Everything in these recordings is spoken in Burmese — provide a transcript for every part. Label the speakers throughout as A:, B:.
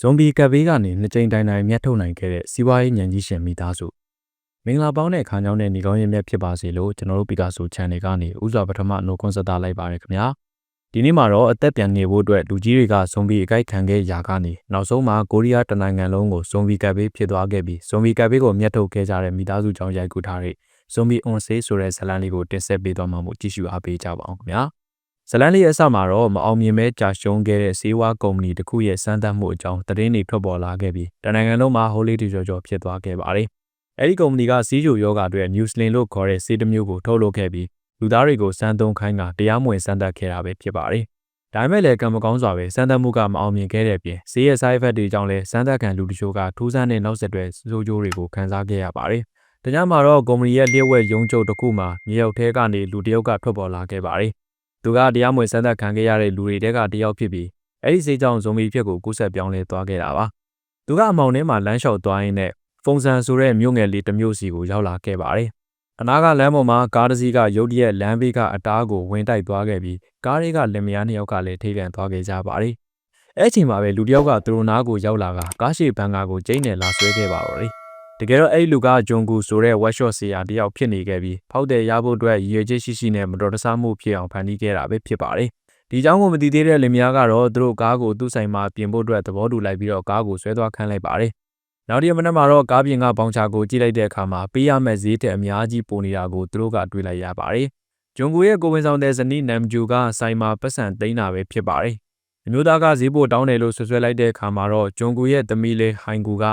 A: ဇွန်ဘီကပ်ဘေးကနေနှစ်ကြိမ်တိုင်တိုင်မြတ်ထုတ်နိုင်ခဲ့တဲ့စီးပွားရေးညံကြီးရှင်မိသားစုမင်္ဂလာပေါင်းတဲ့ခါကြောင်းတဲ့ညီကောင်းရဲ့မြတ်ဖြစ်ပါစေလို့ကျွန်တော်တို့ပီကာဆို channel ကနေဥစွာပထမနှုတ်ခွန်းဆက်တာလိုက်ပါရခင်ဗျာဒီနေ့မှာတော့အသက်ပြန်နေဖို့အတွက်လူကြီးတွေကဇွန်ဘီအကြိုက်ခံခဲ့ရာကနေနောက်ဆုံးမှာကိုရီးယားတနိုင်ငံလုံးကိုဇွန်ဘီကပ်ဘေးဖြစ်သွားခဲ့ပြီးဇွန်ဘီကပ်ဘေးကိုမြတ်ထုတ်ခဲ့ကြတဲ့မိသားစုကြောင်းရိုက်ကူထားတဲ့ဇွန်ဘီအွန်ဆေးဆိုတဲ့ဇာတ်လမ်းလေးကိုတင်ဆက်ပေးသွားမှာမို့ကြည့်ရှုအားပေးကြပါအောင်ခင်ဗျာ ဇလန်လေးအစမှာတော့မအောင်မြင်ပဲကြာရှုံးခဲ့တဲ့ဈေးဝါးကုမ္ပဏီတစ်ခုရဲ့စမ်းသပ်မှုအကြောင်းသတင်းတွေထွက်ပေါ်လာခဲ့ပြီးတနိုင်ငံလုံးမှာဟိုးလေးတီကျော်ကျော်ဖြစ်သွားခဲ့ပါတယ်။အဲဒီကုမ္ပဏီကစီးချိုယောဂအတွက် Newslin လို့ခေါ်တဲ့ဆေးတစ်မျိုးကိုထုတ်လုပ်ခဲ့ပြီးလူသားတွေကိုစမ်းသုံးခိုင်းကတရားမဝင်စမ်းသပ်ခဲ့တာပဲဖြစ်ပါတယ်။ဒါပေမဲ့လည်းကံမကောင်းစွာပဲစမ်းသပ်မှုကမအောင်မြင်ခဲ့တဲ့ပြင်ဈေးရဲ့ side effect တွေကြောင့်လည်းစမ်းသပ်ခံလူတချို့ကထူးဆန်းတဲ့နောက်ဆက်တွဲဆိုးကျိုးတွေကိုခံစားခဲ့ရပါတယ်။တကြမှာတော့ကုမ္ပဏီရဲ့လျှက်ဝက်ရုံးချုပ်တစ်ခုမှာမြေရောက်ထဲကနေလူတယောက်ကထွက်ပေါ်လာခဲ့ပါတယ်။ သူကတရားမဝင်စမ်းသပ်ခံခဲ့ရတဲ့လူတွေတဲကတယောက်ဖြစ်ပြီးအဲ့ဒီစိတ်ကြောင့်ဇုံမီဖြစ်ကိုကူးဆက်ပြောင်းလဲသွားခဲ့တာပါ။သူကအမောင်ထဲမှာလမ်းလျှောက်သွားရင်းနဲ့ဖုန်ဆန်ဆိုတဲ့မြို့ငယ်လေးတစ်မြို့စီကိုရောက်လာခဲ့ပါတယ်။အနာကလမ်းပေါ်မှာကားတစ်စီးကရုတ်တရက်လမ်းဘေးကအတားကိုဝင်တိုက်သွားခဲ့ပြီးကားတွေကလင်မယားနှစ်ယောက်ကလည်းထိပြန်သွားခဲ့ကြပါတယ်။အဲ့ချိန်မှာပဲလူတစ်ယောက်ကသူတို့နားကိုရောက်လာကကားရှိဘန်ကာကိုကျိန်းနဲ့လာဆွဲခဲ့ပါတော့တယ်။ တကယ်တော့အဲ့လူကဂျွန်ဂူဆိုတဲ့ workshop ဆရာတယောက်ဖြစ်နေခဲ့ပြီးဖောက်တယ်ရဖို့အတွက်ရည်ရွယ်ချက်ရှိရှိနဲ့မတော်တဆမှုဖြစ်အောင်ဖန်တီးခဲ့တာပဲဖြစ်ပါတယ်။ဒီအကြောင်းကိုမသိသေးတဲ့လင်မယားကတော့သူတို့ကားကိုသူ့ဆိုင်မှာပြင်ဖို့အတွက်သဘောတူလိုက်ပြီးတော့ကားကိုဆွဲသွားခံလိုက်ပါတယ်။နောက်တစ်ရက်မနက်မှာတော့ကားပြင်ကပေါင်ချာကိုကြည့်လိုက်တဲ့အခါမှာပေးရမယ့်ဈေးထက်အများကြီးပိုနေတာကိုသူတို့ကတွေ့လိုက်ရပါတယ်။ဂျွန်ဂူရဲ့ကိုဝင်ဆောင်တဲ့ဇနီးနမ်ဂျူကဆိုင်မှာပတ်စံသိမ်းတာပဲဖြစ်ပါတယ်။အမျိုးသားကဈေးပိုတောင်းတယ်လို့ဆွဆွဲလိုက်တဲ့အခါမှာတော့ဂျွန်ဂူရဲ့သမီးလေးဟိုင်ဂူက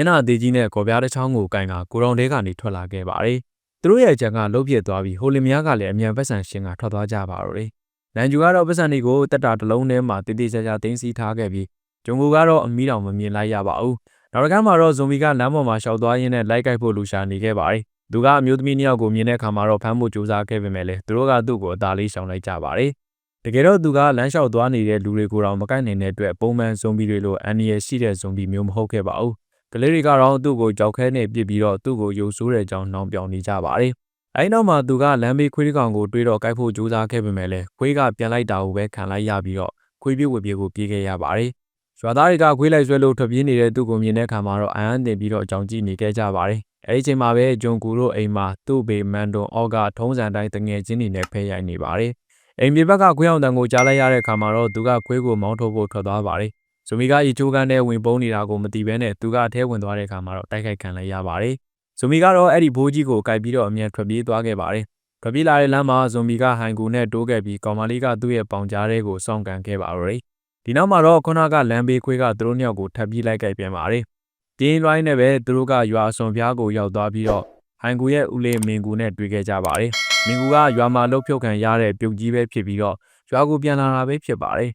A: မျက်နှာသေးကြီးနဲ့ကော်ပြားတစ်ချောင်းကိုကင်ကကိုရောင်တဲကနေထွက်လာခဲ့ပါတယ်။သူတို့ရဲ့အကြံကလှုပ်ပြစ်သွားပြီးဟိုလင်မယားကလည်းအမြန်ပတ်စံရှင်ကထွက်သွားကြပါတော့တယ်။နန်ဂျူကတော့ပတ်စံတွေကိုတက်တာတလုံးထဲမှာတိတိကျကျတင်းစီထားခဲ့ပြီးဂျုံကူကတော့အမီးတောင်မမြင်လိုက်ရပါဘူး။နောက်တစ်ခါမှာတော့ဇွန်ဘီကလမ်းပေါ်မှာရှောက်သွားရင်းနဲ့လိုက်ကိုက်ဖို့လူရှာနေခဲ့ပါတယ်။သူကအမျိုးသမီးနှစ်ယောက်ကိုမြင်တဲ့အခါမှာတော့ဖမ်းဖို့ကြိုးစားခဲ့ပေမဲ့လည်းသူတို့ကသူ့ကိုအသာလေးရှောင်လိုက်ကြပါတယ်။တကယ်တော့သူကလမ်းလျှောက်သွားနေတဲ့လူတွေကိုတော့မကိုက်နိုင်တဲ့အတွက်ပုံမှန်ဇွန်ဘီတွေလိုအန်နီရရှိတဲ့ဇွန်ဘီမျိုးမဟုတ်ခဲ့ပါဘူး ကလေးတွေကတော့သူ့ကိုကြောက်ခဲနဲ့ပြစ်ပြီးတော့သူ့ကိုယုံဆိုးတဲ့အကြောင်းနှောင်ပြောင်နေကြပါတယ်။အဲဒီနောက်မှာသူကလမ်းဘေးခွေးကောင်ကိုတွေးတော့ကြိုက်ဖို့ကြိုးစားခဲ့ပေမဲ့လည်းခွေးကပြန်လိုက်တာကိုပဲခံလိုက်ရပြီးတော့ခွေးပြေးဝေပြေးကိုပြေးခဲ့ရပါတယ်။ရွာသားတွေကခွေးလိုက်ဆွဲလို့ထွက်ပြေးနေတဲ့သူ့ကိုမြင်တဲ့အခါမှာတော့အံ့အသင်ပြီးတော့အကြောင်းကြည့်နေခဲ့ကြပါတယ်။အဲဒီချိန်မှာပဲဂျွန်ကူတို့အိမ်မှာသူ့ဘေမန်တွန်အော့ကထုံးစံတိုင်းတငယ်ချင်းတွေနဲ့ဖဲရိုက်နေပါတယ်။အိမ်မြေဘက်ကခွေးအောင်တန်ကိုကြားလိုက်ရတဲ့အခါမှာတော့သူကခွေးကိုမောင်းထုတ်ဖို့ထွက်သွားပါတယ် ဇိုမီကရီချိုးကန်းနဲ့ဝင်ပုန်းနေတာကိုမသိဘဲနဲ့သူကအထဲဝင်သွားတဲ့အခါမှာတော့တိုက်ခိုက်ခံလိုက်ရပါတယ်။ဇိုမီကတော့အဲ့ဒီဘိုးကြီးကိုကြိုက်ပြီးတော့အမြန်ထွက်ပြေးသွားခဲ့ပါတယ်။ထွက်ပြေးလာတဲ့လမ်းမှာဇိုမီကဟန်ကူနဲ့တိုးခဲ့ပြီးကောင်မလေးကသူ့ရဲ့ပေါင်ကြားထဲကိုစောင့်ကန်ခဲ့ပါတော့တယ်။ဒီနောက်မှာတော့ခုနကလမ်းဘေးခွေးကသူတို့နှစ်ယောက်ကိုထပ်ပြေးလိုက်ခဲ့ပြန်ပါတယ်။ပြင်းလွိုင်းနဲ့ပဲသူတို့ကရွာစွန်ပြားကိုရောက်သွားပြီးတော့ဟန်ကူရဲ့ဦးလေးမင်ကူနဲ့တွေ့ခဲ့ကြပါတယ်။မင်ကူကရွာမှာလှုပ်ဖြုတ်ခံရတဲ့ပြုတ်ကြီးပဲဖြစ်ပြီးတော့ရွာကိုပြန်လာတာပဲဖြစ်ပါတယ်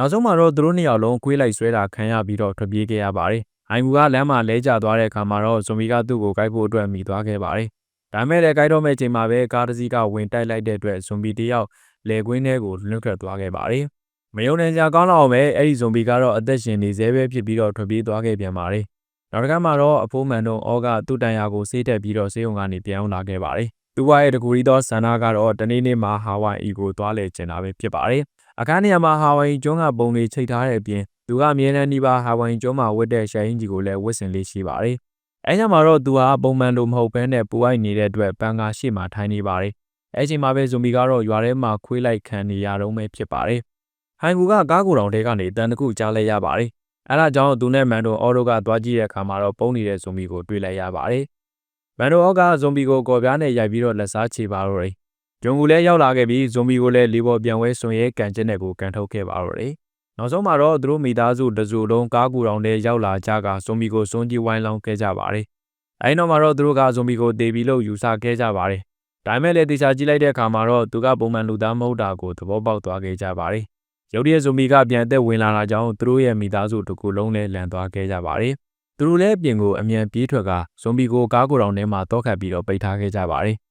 A: နောက်ဆုံးမှာတော့သူတို့နှစ်ယောက်လုံးခွေးလိုက်ဆွဲတာခံရပြီးတော့ထွက်ပြေးခဲ့ရပါတယ်။အိုင်မူကလမ်းမှာလဲကျသွားတဲ့အခါမှာတော့ဇွန်မီကသူ့ကိုကိုက်ဖို့အတွက်မိသွားခဲ့ပါတယ်။ဒါမဲ့လည်းကိုက်တော့မဲ့ချိန်မှာပဲကားတစ်စီးကဝင်တိုက်လိုက်တဲ့အတွက်ဇွန်မီတယောက်လေကွင်းထဲကိုလွတ်ထွက်သွားခဲ့ပါတယ်။မယုံနိုင်ကြကောင်းလောက်ပဲအဲ့ဒီဇွန်မီကတော့အသက်ရှင်နေသေးပဲဖြစ်ပြီးတော့ထွက်ပြေးသွားခဲ့ပြန်ပါတယ်။နောက်တစ်ခါမှာတော့အဖိုးမန်တို့အောကသူ့တန်ရာကိုဆေးတက်ပြီးတော့ဆေးရုံကနေပြန်လာခဲ့ပါတယ်။သူ့ဘဝရဲ့တကူရီသောဆန္ဒကတော့တနေ့နေ့မှာဟာဝိုင်အီကိုသွားလေကျင်တာပဲဖြစ်ပါတယ်။ အခန်းနေရာမှာဟာဝိုင်ကျွန်းကပုံတွေချိတ်ထားတဲ့အပြင်သူကအမြဲတမ်းဒီပါဟာဝိုင်ကျွန်းမှာဝတ်တဲ့ရှာရင်းကြီးကိုလည်းဝတ်ဆင်လေးရှိပါတယ်။အဲညမှာတော့သူဟာပုံမှန်လိုမဟုတ်ဘဲနဲ့ပူအိုက်နေတဲ့အတွက်ပန်ကာရှိမှထိုင်နေပါတယ်။အဲချိန်မှာပဲဇွန်ဘီကတော့ရွာထဲမှာခွေးလိုက်ခံနေရတော့ပဲဖြစ်ပါတယ်။ဟန်ကူကကားကိုယ်တော်ထဲကနေတန်တခုကြားလဲရပါတယ်။အဲဒါကြောင့်သူနဲ့မန်တိုအော်တိုကသွားကြည့်တဲ့အခါမှာတော့ပုံနေတဲ့ဇွန်ဘီကိုတွေ့လိုက်ရပါတယ်။မန်တိုအော်ကဇွန်ဘီကိုကော်ပြားနဲ့ရိုက်ပြီးတော့လက်စားချေပါတော့တယ် ဂျုံကူလည်းရောက်လာခဲ့ပြီးဇွန်ဘီကိုလည်းလေပေါ်ပြန်ဝဲဆွန်ရဲကန်ကျင်းတဲ့ကိုကန်ထုတ်ခဲ့ပါတော့တယ်။နောက်ဆုံးမှာတော့သူတို့မိသားစုတစုလုံးကားကူတောင်ထဲရောက်လာကြကဇွန်ဘီကိုစွန့်ကြည့်ဝိုင်းလောင်းခဲ့ကြပါတယ်။အဲဒီနောက်မှာတော့သူတို့ကဇွန်ဘီကိုတေပြီးလို့ယူဆခဲ့ကြပါတယ်။ဒါပေမဲ့လည်းတေချာကြည့်လိုက်တဲ့အခါမှာတော့သူကပုံမှန်လူသားမဟုတ်တာကိုသဘောပေါက်သွားခဲ့ကြပါတယ်။ရုတ်တရက်ဇွန်ဘီကပြန်အသက်ဝင်လာတာကြောင့်သူတို့ရဲ့မိသားစုတစ်ခုလုံးလည်းလန်သွားခဲ့ကြပါတယ်။သူတို့လည်းအပြင်ကိုအမြန်ပြေးထွက်ကဇွန်ဘီကိုကားကိုတောင်ထဲမှာတောခတ်ပြီးတော့ပိတ်ထားခဲ့ကြပါတယ်။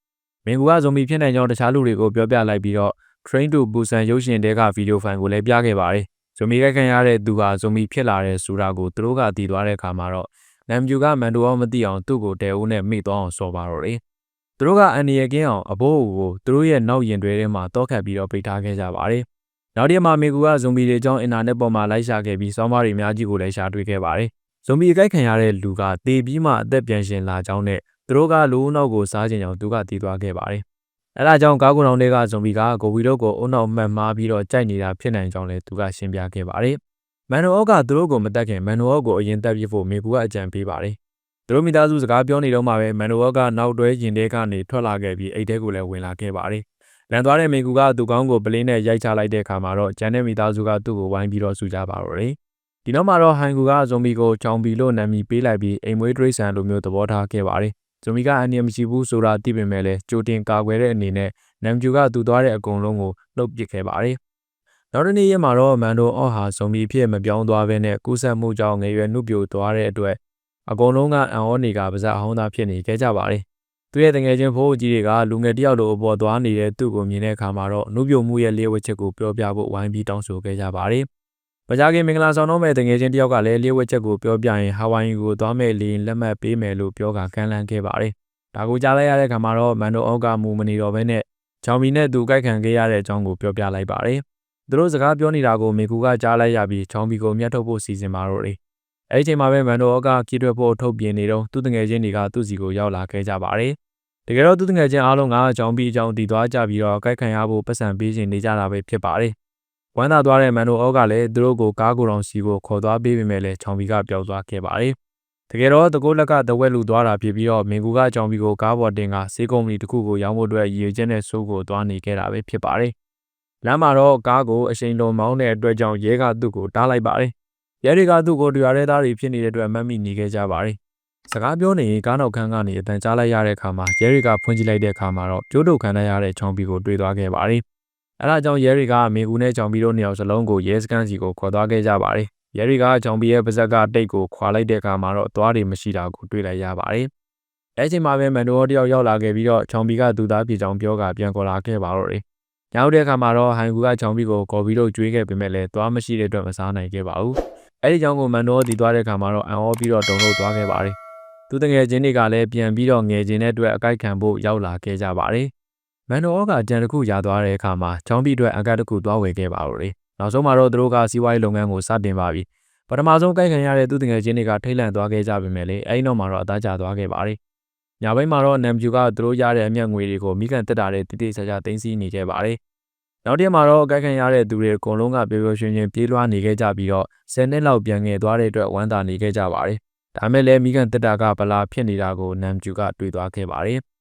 A: မင်ကူကဇွန်ဘီဖြစ်နိုင်ကြောင်းတခြားလူတွေကိုပြောပြလိုက်ပြီးတော့ Train to Busan ရုပ်ရှင်တဲကဗီဒီယိုဖိုင်ကိုလည်းပြခဲ့ပါတယ်။ဇွန်ဘီခိုက်ခံရတဲ့သူဟာဇွန်ဘီဖြစ်လာတဲ့ဆိုတာကိုသူတို့ကသိသွားတဲ့အခါမှာတော့နမ်ဂျူကမန်တိုအောင်မသိအောင်သူ့ကိုတဲဦးနဲ့မိသွားအောင်ဆော်ပါတော့တယ်။သူတို့ကအန်ဒီရကင်းအောင်အဘိုးကိုသူတို့ရဲ့နောက်ရင်တွဲထဲမှာတောခတ်ပြီးတော့ပိတ်ထားခဲ့ကြပါတယ်။နောက်တစ်ရက်မှာမင်ကူကဇွန်ဘီတွေအကြောင်းအင်တာနက်ပေါ်မှာလိုက်ရှာခဲ့ပြီးစောင်းပါးတွေအများကြီးကိုလည်းရှာတွေ့ခဲ့ပါတယ်။ဇွန်ဘီအကြိုက်ခံရတဲ့လူကတေပြီးမှအသက်ပြန်ရှင်လာကြောင်းနဲ့ သူတို့ကလူအုပ်နောက်ကိုစားခြင်းကြောင့်သူကတည်သွားခဲ့ပါတယ်။အဲဒါကြောင့်ကားကုံတော်တွေကဇွန်ဘီကကိုဗီတို့ကိုအုံနောက်မှတ်မှားပြီးတော့ကြိုက်နေတာဖြစ်နိုင်ကြောင်းလည်းသူကရှင်းပြခဲ့ပါတယ်။မန်နိုအော့ကသူတို့ကိုမတက်ခင်မန်နိုအော့ကိုအရင်တက်ပြဖို့မင်ကူကအကြံပေးပါတယ်။သူတို့မိသားစုစကားပြောနေတော့မှပဲမန်နိုအော့ကနောက်တွဲရင်တဲကနေထွက်လာခဲ့ပြီးအိတ်တဲကိုလည်းဝင်လာခဲ့ပါတယ်။လန်သွားတဲ့မင်ကူကသူ့ကောင်းကိုပလင်းနဲ့ရိုက်ချလိုက်တဲ့အခါမှာတော့ဂျန်တဲ့မိသားစုကသူ့ကိုဝိုင်းပြီးတော့ဆူကြပါတော့တယ်။ဒီနောက်မှာတော့ဟန်ကူကဇွန်ဘီကိုချောင်ဘီလို့နာမည်ပေးလိုက်ပြီးအိမ်မွေးဒရိတ်ဆန်လိုမျိုးသဘောထားခဲ့ပါတယ်။ ဇွန်ဘီကအန်နီမရှိဘူးဆိုတာသိပေမဲ့လည်းကြိုတင်ကာကွယ်တဲ့အနေနဲ့နမ်ဂျူကသူ့သွားတဲ့အကုန်လုံးကိုလှုပ်ပစ်ခဲ့ပါတယ်။နောက်တစ်နေ့ရက်မှာတော့မန်ဒိုအော့ဟာဇွန်ဘီဖြစ်မပြောင်းသွားဘဲနဲ့ကူးဆက်မှုကြောင့်ငရွယ်နှုတ်ပြိုသွားတဲ့အတွက်အကုန်လုံးကအန်အောနေကပါဇက်အဟောင်းသားဖြစ်နေခဲ့ကြပါတယ်။သူရဲ့တငယ်ချင်းဖိုးကြီးတွေကလူငယ်တယောက်လိုအပေါ်သွားနေတဲ့သူ့ကိုမြင်တဲ့အခါမှာတော့နှုတ်ပြိုမှုရဲ့လျှို့ဝှက်ချက်ကိုပြောပြဖို့ဝိုင်းပြီးတောင်းဆိုခဲ့ကြပါတယ်။ ပကြားကင်မင်္ဂလာဆောင်တော့မဲ့တငယ်ချင်းတယောက်ကလည်းလျှို့ဝှက်ချက်ကိုပြောပြရင်ဟာဝိုင်ကိုသွားမဲ့လေလက်မှတ်ပေးမယ်လို့ပြောကကမ်းလှမ်းခဲ့ပါတယ်။ဒါကိုကြားလိုက်ရတဲ့အခါမှာတော့မန်ဒိုအော့ကမူမနေတော့ဘဲနဲ့ဂျောင်မီနဲ့သူကြိုက်ခံခဲ့ရတဲ့အကြောင်းကိုပြောပြလိုက်ပါတယ်။သူတို့စကားပြောနေတာကိုမေကူကကြားလိုက်ရပြီးချောင်ဘီကိုမျက်ထုတ်ဖို့စီစဉ်ပါတော့တယ်။အဲဒီချိန်မှာပဲမန်ဒိုအော့ကကီတွက်ဖို့ထုတ်ပြင်နေတော့သူ့တငယ်ချင်းတွေကသူ့စီကိုရောက်လာခဲ့ကြပါတယ်။တကယ်တော့သူ့တငယ်ချင်းအားလုံးကချောင်ဘီအကြောင်းတည်သွားကြပြီးတော့ကြိုက်ခံရဖို့ပတ်စံပေးခြင်းနေကြတာပဲဖြစ်ပါတယ်။ ဝမ်းသာသွားတဲ့မန်ဒိုအော့ကလည်းသူတို့ကိုကားကိုယ်တော်စီကိုခေါ်သွားပေးပေမဲ့လည်းချောင်ဘီကပျောက်သွားခဲ့ပါတယ်။တကယ်တော့တကိုးလက်ကတဝက်လူသွားတာဖြစ်ပြီးတော့မင်ကူကကြောင်ဘီကိုကားပေါ်တင်ကစေးကုမ္ပဏီတစ်ခုကိုရောင်းဖို့အတွက်ရည်ရွယ်ချက်နဲ့စိုးကိုသွားနေခဲ့တာပဲဖြစ်ပါတယ်။လမ်းမှာတော့ကားကိုအရှိန်လုံးမောင်းတဲ့အတွက်ကြောင့်ရဲကသူ့ကိုတားလိုက်ပါတယ်။ရဲတွေကသူ့ကိုတရားရဲသားတွေဖြစ်နေတဲ့အတွက်မတ်မိနေခဲ့ကြပါတယ်။စကားပြောနေရင်ကားနောက်ခန်းကနေအတန်ကြားလိုက်ရတဲ့အခါမှာရဲတွေကဖွင့်ကြည့်လိုက်တဲ့အခါမှာတော့ကျိုးတုတ်ခံရတဲ့ချောင်ဘီကိုတွေ့သွားခဲ့ပါတယ်။ အဲဒါကြောင့်ရဲတွေကမင်ကူနဲ့ချောင်ဘီတို့နှစ်ယောက်စလုံးကိုရဲစခန်းစီကိုခေါ်သွားခဲ့ကြပါတယ်။ရဲတွေကချောင်ဘီရဲ့ပါဇက်ကတိတ်ကိုခွာလိုက်တဲ့အခါမှာတော့သွားတွေမရှိတာကိုတွေ့လိုက်ရပါတယ်။အဲချိန်မှာပဲမန်ဒိုတယောက်ရောက်လာခဲ့ပြီးတော့ချောင်ဘီကသူသားပြေချောင်ပြောကပြန်ခေါ်လာခဲ့ပါတော့တယ်။ရောက်တဲ့အခါမှာတော့ဟန်ကူကချောင်ဘီကိုကော်ဘီတို့ကျွေးခဲ့ပေမဲ့လည်းသွားမရှိတဲ့အတွက်မစားနိုင်ခဲ့ပါဘူး။အဲဒီကြောင့်ကိုမန်ဒိုတည်သွားတဲ့အခါမှာတော့အန်အောပြီးတော့တုံလို့သွားခဲ့ပါတယ်။သူတငယ်ချင်းတွေကလည်းပြန်ပြီးတော့ငယ်ချင်းတဲ့အတွက်အကိုက်ခံဖို့ရောက်လာခဲ့ကြပါတယ်။ မန်ဒိုကကြံတစ်ခုရသွားတဲ့အခါမှာချောင်းပြီးအတွက်အကတ်တစ်ခုသွားဝယ်ခဲ့ပါတော့တယ်။နောက်ဆုံးမှာတော့သူတို့ကစီးပွားရေးလုပ်ငန်းကိုစတင်ပါပြီ။ပထမဆုံးကိုက်ခံရတဲ့သူတငယ်ချင်းတွေကထိတ်လန့်သွားခဲ့ကြပေမဲ့လည်းအဲဒီနောက်မှာတော့အသားကျသွားခဲ့ပါတယ်။ညဘက်မှာတော့နမ်ဂျူကသူတို့ရတဲ့အမျက်ငွေတွေကိုမိကန်တက်တာတဲ့တိတိကျကျသိမ်းဆည်းနေခဲ့ပါတယ်။နောက်တစ်မှာတော့ကိုက်ခံရတဲ့သူတွေအကုန်လုံးကပျော်ပျော်ရွှင်ရွှင်ပြေးလွှားနေခဲ့ကြပြီးတော့10နှစ်လောက်ပြန်ငယ်သွားတဲ့အတွက်ဝမ်းသာနေခဲ့ကြပါတယ်။ဒါမဲ့လည်းမိကန်တက်တာကဗလာဖြစ်နေတာကိုနမ်ဂျူကတွေ့သွားခဲ့ပါတယ်။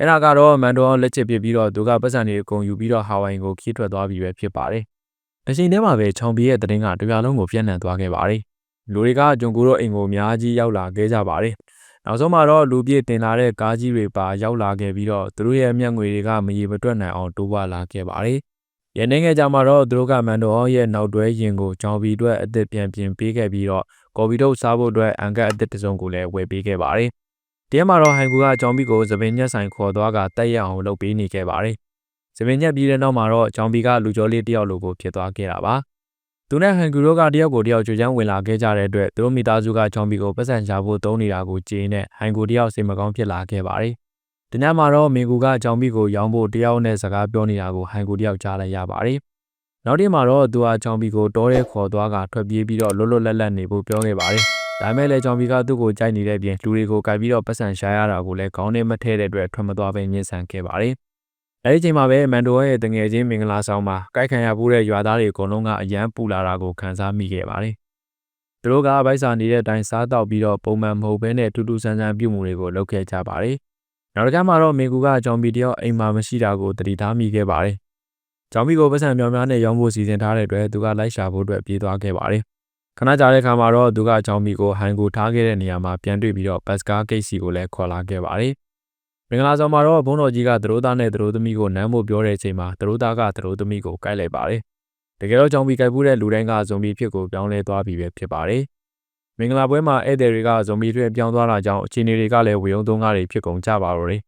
A: အဲ့ဒါကတော့မန်ဒိုလက်ချစ်ပြပြီးတော့သူကပတ်စံတွေအကုန်ယူပြီးတော့ဟာဝိုင်ကိုခီးထွက်သွားပြီးပဲဖြစ်ပါတယ်။အချိန်ထဲမှာပဲချောင်ပီရဲ့တရင်ကတပြားလုံးကိုပြန့်နှံ့သွားခဲ့ပါတယ်။လူတွေကဂျွန်ကူတို့အိမ်ကိုအများကြီးရောက်လာခဲ့ကြပါတယ်။နောက်ဆုံးမှာတော့လူပြည့်တင်လာတဲ့ကားကြီးတွေပါရောက်လာခဲ့ပြီးတော့သူတို့ရဲ့မျက်ငွေတွေကမရေမတွက်နိုင်အောင်တိုးပွားလာခဲ့ပါတယ်။ရနေငယ်ကြမှာတော့သူတို့ကမန်ဒိုရဲ့နောက်တွဲရင်ကိုချောင်ပီအတွက်အသက်ပြန်ပြင်ပေးခဲ့ပြီးတော့ကော်ပီတို့စားဖို့အတွက်အန်ကတ်အသက်တစုံကိုလည်းဝယ်ပေးခဲ့ပါတယ်။ တဲမှာတော့ဟန်ကူကကြောင်ဘီကိုသပင်ညက်ဆိုင်ခေါ်သွားကတက်ရအောင်လုပ်ပေးနေခဲ့ပါတယ်။သပင်ညက်ပြီးတဲ့နောက်မှာတော့ကြောင်ဘီကလူကျော်လေးတယောက်လိုကိုဖြစ်သွားခဲ့တာပါ။သူနဲ့ဟန်ကူတို့ကတယောက်ကိုတယောက်ကြွချမ်းဝင်လာခဲ့ကြတဲ့အတွက်သူတို့မိသားစုကကြောင်ဘီကိုပတ်စံချဖို့တုံးနေတာကိုကြည်နဲ့ဟန်ကူတယောက်စိတ်မကောင်းဖြစ်လာခဲ့ပါတယ်။ဒီညမှာတော့မင်ကူကကြောင်ဘီကိုရောင်းဖို့တယောက်နဲ့စကားပြောနေတာကိုဟန်ကူတယောက်ကြားလိုက်ရပါတယ်။နောက်တစ်မှာတော့သူဟာကြောင်ဘီကိုတောထဲခေါ်သွားကထွက်ပြေးပြီးတော့လွတ်လွတ်လပ်လပ်နေဖို့ပြောခဲ့ပါတယ်။ ဒါမဲ့လည်းကြောင်ဘီကသူ့ကိုကြိုက်နေတဲ့ပြင်လူတွေကိုကြိုက်ပြီးတော့ပတ်စံရှာရတာကိုလည်းခေါင်းထဲမထဲတဲ့အတွက်ထွက်မသွားဘဲညှဉ်းဆန်ခဲ့ပါတယ်။အဲဒီချိန်မှာပဲမန်ဒိုရဲ့တငယ်ချင်းမင်္ဂလာဆောင်မှာကြိုက်ခံရပူးတဲ့ရွာသားတွေအကုန်လုံးကအယမ်းပူလာတာကိုခံစားမိခဲ့ပါတယ်။သူတို့ကဗိုက်စာနေတဲ့အတိုင်းစားတော့ပြီးတော့ပုံမှန်မဟုတ်ဘဲနဲ့တူတူဆန်းဆန်းပြုမှုတွေကိုလုပ်ခဲ့ကြပါတယ်။နောက်တစ်ခါမှတော့မင်ကူကကြောင်ဘီတယောက်အိမ်မှာမရှိတာကိုတတိထားမိခဲ့ပါတယ်။ကြောင်ဘီကိုပတ်စံများများနဲ့ရောင်းဖို့စီစဉ်ထားတဲ့အတွက်သူကလိုက်ရှာဖို့အတွက်ပြေးသွားခဲ့ပါတယ်။ ခဏကြာတဲ့အခါမှာတော့သူကကြောင်ဘီကိုဟန်ကိုထားခဲ့တဲ့နေရာမှာပြန်တွေ့ပြီးတော့ဘတ်စကားဂိတ်စီကိုလည်းခေါ်လာခဲ့ပါတယ်။မင်္ဂလာဆောင်မှာတော့ဘုန်းတော်ကြီးကသတို့သားနဲ့သတို့သမီးကိုနမ်းဖို့ပြောတဲ့အချိန်မှာသတို့သားကသတို့သမီးကိုကိုက်လိုက်ပါတယ်။တကယ်တော့ကြောင်ဘီကိုက်ပူးတဲ့လူတိုင်းကဇွန်ဘီဖြစ်ကိုပြောင်းလဲသွားပြီပဲဖြစ်ပါတယ်။မင်္ဂလာပွဲမှာဧည့်သည်တွေကဇွန်ဘီတွေပြောင်းသွားတာကြောင့်အခြေအနေတွေကလည်းဝေယုံသုံးကားတွေဖြစ်ကုန်ကြပါတော့တယ်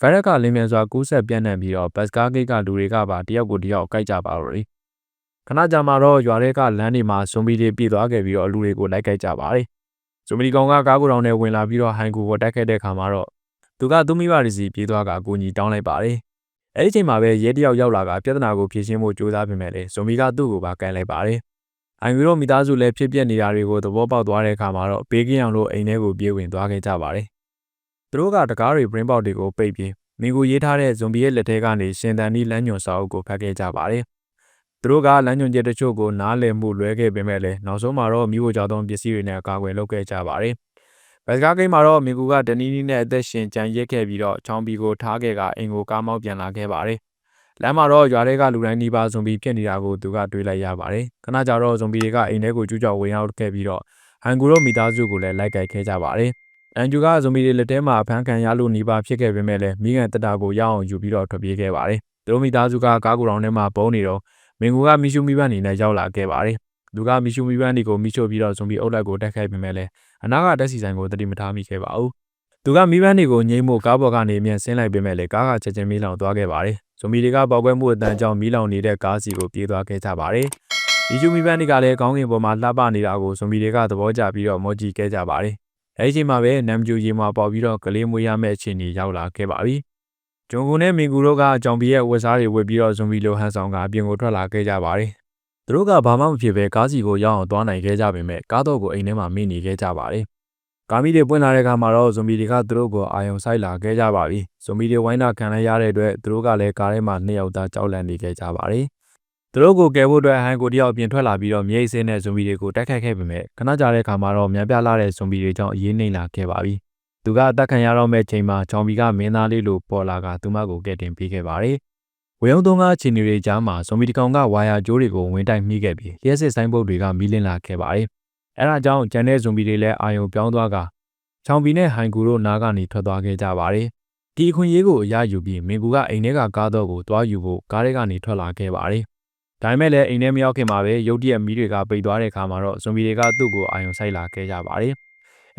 A: ဗိုင်းရပ်ကလင်းမြန်စွာကူးစက်ပြန့်နှံ့ပြီးတော့ဘတ်စကားဂိတ်ကလူတွေကပါတယောက်ကိုတယောက်ကိုက်ကြပါတော့တယ်။ ခဏကြာမှတော့ရွာတွေကလမ်းတွေမှာဇွန်ဘီတွေပြေးသွားခဲ့ပြီးတော့လူတွေကိုလိုက်ကိုက်ကြပါတယ်။ဇွန်ဘီကောင်ကကားကိုယ်တော်နဲ့ဝင်လာပြီးတော့ဟန်ကူကိုတိုက်ခိုက်တဲ့အခါမှာတော့သူကသူ့မိဘတွေစီပြေးသွားကအကူအညီတောင်းလိုက်ပါတယ်အဲ့ဒီချိန်မှာပဲရဲတယောက်ရောက်လာကပြဿနာကိုဖြေရှင်းဖို့ကြိုးစားပြင်မဲ့လေဇွန်ဘီကသူ့ကိုပါကန်လိုက်ပါတယ်။အိုင်ဂူတို့မိသားစုလည်းဖြစ်ပျက်နေတာတွေကိုသဘောပေါက်သွားတဲ့အခါမှာတော့ဘေးကင်းအောင်လို့အိမ်ထဲကိုပြေးဝင်သွားခဲ့ကြပါတယ်။သူတို့ကတကားတွေပရင်းပေါက်တွေကိုပိတ်ပြီးမင်ကိုရေးထားတဲ့ဇွန်ဘီရဲ့လက်ထဲကနေရှင်တန်နီလမ်းညွန်စာအုပ်ကိုဖတ်ခဲ့ကြပါတယ်။ သူတို့ကလမ်းညွန်ချက်တချို့ကိုနားလည်မှုလွဲခဲ့ပေမဲ့လည်းနောက်ဆုံးမှာတော့မိဖို့ကြောင့်ပစ္စည်းတွေနဲ့အကာအကွယ်လုပ်ခဲ့ကြပါတယ်။ဘက်စကားကိန်းမှာတော့မင်ကူကဒနီနီနဲ့အသက်ရှင်ကြံရစ်ခဲ့ပြီးတော့ချောင်းဘီကိုထားခဲ့ကအင်ကိုကားမောက်ပြန်လာခဲ့ပါတယ်။လမ်းမှာတော့ရွာတွေကလူတိုင်းနှီးပါဇွန်ဘီဖြစ်နေတာကိုသူကတွေးလိုက်ရပါတယ်။ခဏကြာတော့ဇွန်ဘီတွေကအိမ်ထဲကိုကျူးကျော်ဝင်ရောက်ခဲ့ပြီးတော့ဟန်ဂူတို့မိသားစုကိုလည်းလိုက်ကိုက်ခဲ့ကြပါတယ်။အန်ဂျူကဇွန်ဘီတွေလက်ထဲမှာအဖမ်းခံရလို့နှီးပါဖြစ်ခဲ့ပေမဲ့လည်းမိကန်တက်တာကိုရအောင်ယူပြီးတော့ထွက်ပြေးခဲ့ပါတယ်။သူတို့မိသားစုကကားကိုယ်တော်ထဲမှာပုံနေတော့ မင်ကူကမီရှူမီပန်းနေနဲ့ရောက်လာခဲ့ပါတယ်။သူကမီရှူမီပန်းဒီကိုမီရှို့ပြီးတော့ဇွန်ဘီအုပ်လိုက်ကိုတက်ခိုက်ပေမဲ့လည်းအနာကတက်စီဆိုင်ကိုတတိမထားမိခဲ့ပါဘူး။သူကမီးပန်းတွေကိုငိမ့်မို့ကားပေါ်ကနေအမြန်ဆင်းလိုက်ပေမဲ့လည်းကားကချက်ချင်းမီးလောင်သွားခဲ့ပါတယ်။ဇွန်ဘီတွေကပေါက်ကွဲမှုအတန်ကြောင့်မီးလောင်နေတဲ့ကားစီကိုပြေးသွားခဲ့ကြပါတယ်။ဒီကျူမီပန်းတွေကလည်းကောင်းကင်ပေါ်မှာလှပနေတာကိုဇွန်ဘီတွေကသဘောကျပြီးတော့မော်ကြည့်ခဲ့ကြပါတယ်။အဲဒီချိန်မှာပဲနမ်ဂျူရီမှာပေါက်ပြီးတော့ကလေးမွေးရမယ့်အခြေအနေရောက်လာခဲ့ပါပြီ။ ဂျွန်ကူနဲ့မင်ကူတို့ကအကြောင်ဘီရဲ့ဝက်စားတွေဝစ်ပြီးတော့ဇွန်ဘီလိုဟန်ဆောင်ကအပြင်ကိုထွက်လာခဲ့ကြပါတယ်။သူတို့ကဘာမှမဖြစ်ပဲကားစီကိုရောက်အောင်သွားနိုင်ခဲ့ကြပေမဲ့ကားတော့ကိုအိမ်ထဲမှာမိနေခဲ့ကြပါတယ်။ကာမီတွေပွင့်လာတဲ့အခါမှာတော့ဇွန်ဘီတွေကသူတို့ကိုအာယုံဆိုင်လာခဲ့ကြပါပြီ။ဇွန်ဘီတွေဝိုင်းတာခံလိုက်ရတဲ့အတွက်သူတို့ကလည်းကားထဲမှာနှစ်ယောက်သားကြောက်လန့်နေခဲ့ကြပါတယ်။သူတို့ကိုကယ်ဖို့အတွက်ဟန်ကိုတယောက်ပြင်ထွက်လာပြီးတော့မြေအစင်းနဲ့ဇွန်ဘီတွေကိုတိုက်ခိုက်ခဲ့ပေမဲ့ခဏကြာတဲ့အခါမှာတော့မြန်ပြလာတဲ့ဇွန်ဘီတွေကြောင့်အေးနှိမ့်လာခဲ့ပါပြီ။ သူကအသက်ခံရတော့မဲ့ချိန်မှာချောင်ဘီကမင်းသားလေးလိုပေါ်လာကသူမကိုကယ်တင်ပေးခဲ့ပါတယ်။ဝေယုံသုံးကားခြေနေတွေကြားမှာဇွန်ဘီတကောင်ကဝါယာကြိုးတွေကိုဝင်တိုက်မိခဲ့ပြီးလျှက်စစ်ဆိုင်ပုတ်တွေကမီးလင်းလာခဲ့ပါတယ်။အဲဒါကြောင့်ကျန်တဲ့ဇွန်ဘီတွေလည်းအာယုံပြောင်းသွားကချောင်ဘီနဲ့ဟန်ကူတို့နားကနေထွက်သွားခဲ့ကြပါတယ်။ဒီအခွင့်အရေးကိုအရယူပြီးမင်ကူကအိမ်ထဲကကားတော့ကိုတွားယူဖို့ကားထဲကနေထွက်လာခဲ့ပါတယ်။ဒါပေမဲ့လည်းအိမ်ထဲမရောက်ခင်မှာပဲရုတ်တရက်မီးတွေကပိတ်သွားတဲ့အခါမှာတော့ဇွန်ဘီတွေကသူ့ကိုအာယုံဆိုင်လာခဲ့ကြပါတယ်။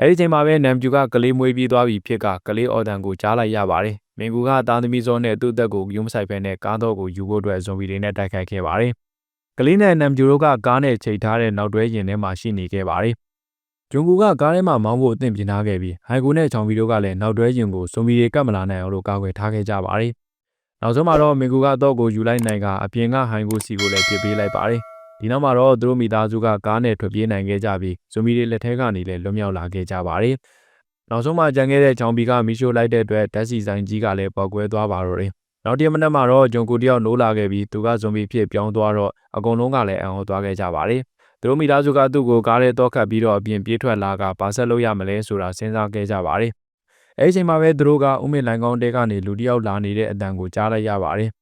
A: အဲဒီချိန်မှာပဲနမ်ကျူကကလေးမွေးပြီးသွားပြီဖြစ်ကကလေးအော်တန်ကိုကြားလိုက်ရပါတယ်။မင်ကူကသားသမီးစောနဲ့သူ့အသက်ကိုယူမဆိုင်ဖဲနဲ့ကားတော့ကိုယူဖို့အတွက်ဇွန်ဘီတွေနဲ့တိုက်ခိုက်ခဲ့ပါတယ်။ကလေးနဲ့နမ်ကျူတို့ကကားနဲ့ချိန်ထားတဲ့နောက်တွဲရင်ထဲမှာရှိနေခဲ့ပါတယ်။ဂျွန်ကူကကားထဲမှာမောင်းဖို့အသင့်ပြင်ထားခဲ့ပြီးဟိုင်ကူနဲ့ချောင်ဘီတို့ကလည်းနောက်တွဲရင်ကိုဇွန်ဘီတွေကတ်မလာနိုင်အောင်လို့ကာကွယ်ထားခဲ့ကြပါတယ်။နောက်ဆုံးမှာတော့မင်ကူကတော့ကိုယူလိုက်နိုင်ကအပြင်ကဟိုင်ကူစီကိုလည်းပြစ်ပေးလိုက်ပါတယ်။ ဒီနောက်မှာတော့သူတို့မိသားစုကကားနဲ့ထွက်ပြေးနိုင်ခဲ့ကြပြီးဇွန်ဘီတွေလက်ထဲကနေလည်းလွတ်မြောက်လာခဲ့ကြပါတယ်။နောက်ဆုံးမှကြံခဲ့တဲ့ချောင်ဘီကမီရှို့လိုက်တဲ့အတွက်ဓာတ်စီဆိုင်ကြီးကလည်းပေါက်ကွဲသွားပါတော့တယ်။နောက်တရက်မနက်မှာတော့ဂျွန်ကူတယောက်နိုးလာခဲ့ပြီးသူကဇွန်ဘီဖြစ်ပြောင်းသွားတော့အကုန်လုံးကလည်းအံ့ဩသွားခဲ့ကြပါတယ်။သူတို့မိသားစုကသူ့ကိုကားထဲတော့ခတ်ပြီးတော့အပြင်ပြေးထွက်လာကဘာဆက်လုပ်ရမလဲဆိုတာစဉ်းစားခဲ့ကြပါတယ်။အဲဒီချိန်မှာပဲသူတို့ကဥမင်လိုင်ကောင်းတဲကနေလူတယောက်လာနေတဲ့အတန်ကိုကြားလိုက်ရပါတယ်။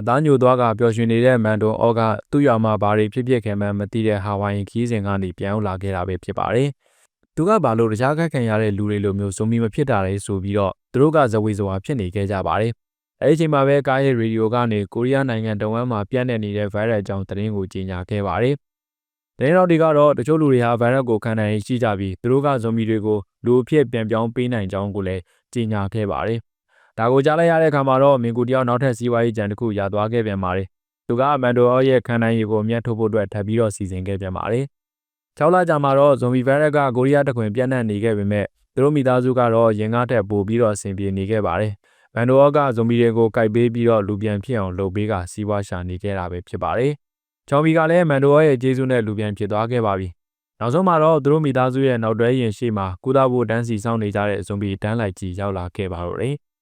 A: အသားညိုသွားကပျော်ရွှင်နေတဲ့မန်တိုအော့ကသူ့ရွာမှာဘာတွေဖြစ်ဖြစ်ခဲမှန်းမသိတဲ့ဟာဝိုင်ခီးစဉ်ကနေပြန်ရောက်လာခဲ့တာပဲဖြစ်ပါတယ်။သူကဘာလို့တခြားခက်ခံရတဲ့လူတွေလိုမျိုးစုံမီမဖြစ်တာလဲဆိုပြီးတော့သူတို့ကဇဝေဇဝါဖြစ်နေခဲ့ကြပါတယ်။အဲဒီချိန်မှာပဲကားရဲ့ရေဒီယိုကနေကိုရီးယားနိုင်ငံတဝမ်းမှာပြန့်နှံ့နေတဲ့ virus အကြောင်းသတင်းကိုကြေညာခဲ့ပါတယ်။သတင်းတော်တွေကတော့တချို့လူတွေဟာ virus ကိုခံနိုင်ရှိကြပြီးသူတို့ကဇွန်မီတွေကိုလူအဖြစ်ပြန်ပြောင်းပေးနိုင်ကြောင်းကိုလည်းကြေညာခဲ့ပါတယ်။ ဒါကိုကြားလိုက်ရတဲ့အခါမှာတော့မင်ကူတယောက်နောက်ထပ်စီးပွားရေးကြံတစ်ခုရသွားခဲ့ပြန်ပါတယ်။သူကအမန်ဒိုအော့ရဲ့ခံနိုင်ရည်ကိုအမျက်ထုတ်ဖို့အတွက်ထပ်ပြီးတော့စီစဉ်ခဲ့ပြန်ပါတယ်။6လကြာမှာတော့ဇွန်ဘီဗိုင်းရပ်ကကိုရီးယားတခွင်ပြန့်နှံ့နေခဲ့ပေမဲ့သူတို့မိသားစုကတော့ရင်ကားတက်ပို့ပြီးတော့အဆင်ပြေနေခဲ့ပါတယ်။မန်ဒိုအော့ကဇွန်ဘီတွေကိုကြိုက်ပေးပြီးတော့လူပြန်ဖြစ်အောင်လုပ်ပေးကစီးပွားရှာနေခဲ့တာပဲဖြစ်ပါတယ်။ချောင်ဘီကလည်းမန်ဒိုအော့ရဲ့ကျေးဇူးနဲ့လူပြန်ဖြစ်သွားခဲ့ပါပြီ။နောက်ဆုံးမှာတော့သူတို့မိသားစုရဲ့နောက်တွဲရင်ရှိမှာကုသဖို့တန်းစီဆောင်နေကြတဲ့ဇွန်ဘီတန်းလိုက်ကြီးရောက်လာခဲ့ပါတော့တယ်။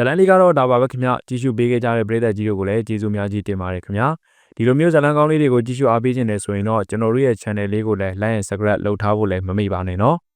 A: ဇလန်လေးကတော့ဒါပါပဲခင်ဗျ။ကြီးစုပေးခဲ့ကြတဲ့ပရိသတ်ကြီးတို့ကိုလည်းကျေးဇူးများကြီးတင်ပါတယ်ခင်ဗျာ။ဒီလိုမျိုးဇလန်ကောင်းလေးတွေကိုကြည့်ရှုအားပေးခြင်းနဲ့ဆိုရင်တော့ကျွန်တော်တို့ရဲ့ channel လေးကိုလည်း like and subscribe လုပ်ထားဖို့လည်းမမေ့ပါနဲ့နော်။